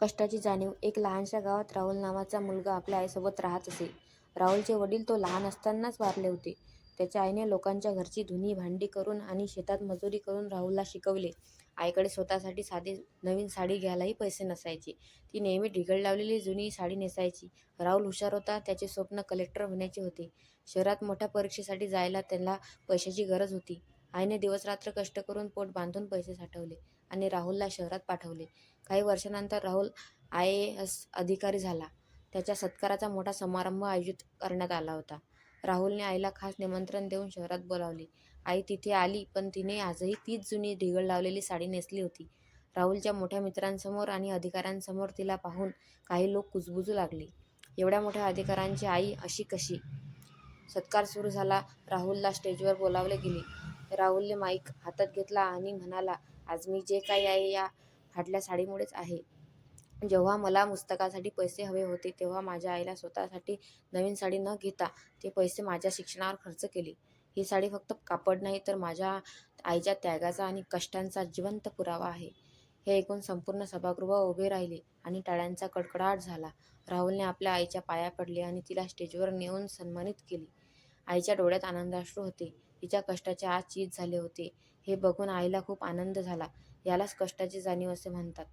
कष्टाची जाणीव एक लहानशा गावात राहुल नावाचा मुलगा आपल्या आईसोबत राहत असे. राहुलचे वडील तो लहान असतानाच वारले होते. त्याच्या आईने लोकांच्या घरची धुनी भांडी करून आणि शेतात मजुरी करून राहुलला शिकवले. आईकडे स्वतःसाठी साधी नवीन साडी घ्यायलाही पैसे नसायचे. ती नेहमी ढिगळ लावलेली जुनी साडी नेसायची. राहुल हुशार होता. त्याचे स्वप्न कलेक्टर होण्याचे होते. शहरात मोठ्या परीक्षेसाठी जायला त्याला पैशाची गरज होती. आईने दिवसरात्र कष्ट करून पोट बांधून पैसे साठवले आणि राहुलला शहरात पाठवले. काही वर्षानंतर राहुल आय एस अधिकारी झाला. त्याच्या सत्काराचा मोठा समारंभ आयोजित करण्यात आला होता. राहुलने आईला खास निमंत्रण देऊन शहरात बोलावले. आई तिथे आली पण तिने आजही तीच जुनी ढिगळ लावलेली साडी नेसली होती. राहुलच्या मोठ्या मित्रांसमोर आणि अधिकाऱ्यांसमोर तिला पाहून काही लोक कुजबुजू लागले. एवढ्या मोठ्या अधिकाऱ्यांची आई अशी कशी? सत्कार सुरू झाला. राहुलला स्टेजवर बोलावले गेले. राहुलने माईक हातात घेतला आणि म्हणाला, आज मी जे काही आहे या फाटल्या साडीमुळेच आहे. जेव्हा मला पुस्तकासाठी पैसे हवे होते तेव्हा माझ्या आईला स्वतःसाठी नवीन साडी न घेता ते पैसे माझ्या शिक्षणावर खर्च केले. ही साडी फक्त कापड नाही तर माझ्या आईच्या त्यागाचा आणि कष्टाचा जिवंत पुरावा आहे. हे ऐकून संपूर्ण सभागृह उभे राहिले आणि टाळ्यांचा कडकडाट झाला. राहुलने आपल्या आईच्या पाया पडले आणि तिला स्टेजवर नेऊन सन्मानित केले. आईच्या डोळ्यात आनंदाश्रू होते. तिच्या कष्टाचे आज चीज झाले होते. हे बघून आईला खूप आनंद झाला. यालाच कष्टाची जाणीव असे म्हणतात.